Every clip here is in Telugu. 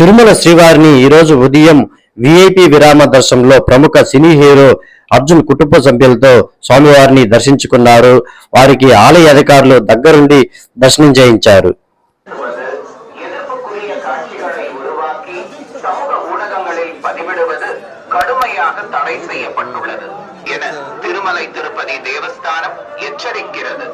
తిరుమల శ్రీవారిని ఈరోజు ఉదయం విఐపి విరామ దర్శనంలో ప్రముఖ సినీ హీరో అర్జున్ కుటుంబ సభ్యులతో స్వామివారిని దర్శించుకున్నారు వారికి ఆలయ అధికారులు దగ్గరుండి దర్శనం చేయించారు வருவது எதிர்ப்புக்குரிய காட்சிகளை உருவாக்கி சமூக ஊடகங்களில் பதிவிடுவது கடுமையாக தடை செய்யப்பட்டுள்ளது என Thirumalai Tirupati Devasthanam எச்சரிக்கிறது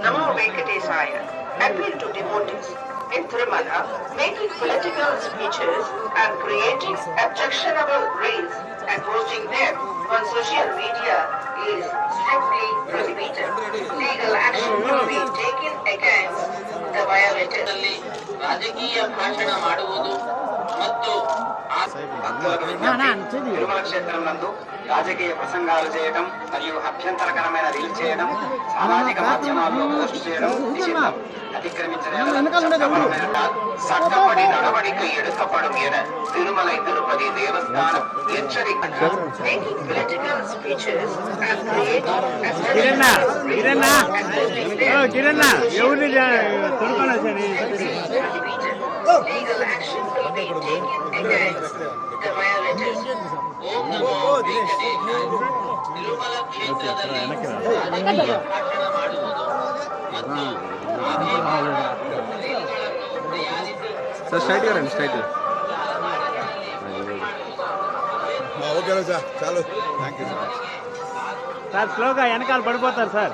Namo Venkatesaya appeal to devotees in Tirumala making political speeches and creating objectionable reels and posting them on social media is strictly prohibited. Legal action will be taken against the violators. ರಾಜಕೀಯ ಭಾಷಣ ಮಾಡುವುದು ಮತ್ತು ಆ- భక్తులకు విజ్ఞప్తి, తిరుమల క్షేత్రం నందు రాజకీయ ప్రసంగాలు చేయడం మరియు అభ్యంతరకరమైన రీల్ చేయడం సామాజిక మాధ్యమాల్లో పోస్ట్ చేయడం నిషిద్ధం అతిక్రమించిన ఎడల చట్టపరమైన చట్టపడి நடவடிக்கை எடுக்கப்படும் என திருமலை திருப்பதி தேவஸ்தானம் எச்சரிக்கை సార్ స్ట్రైట్గా రండి స్ట్రైట్. ఓకే రోజా చాలు. థ్యాంక్ యూ సార్ సార్ స్లోగా వెనకాల పడిపోతారు సార్.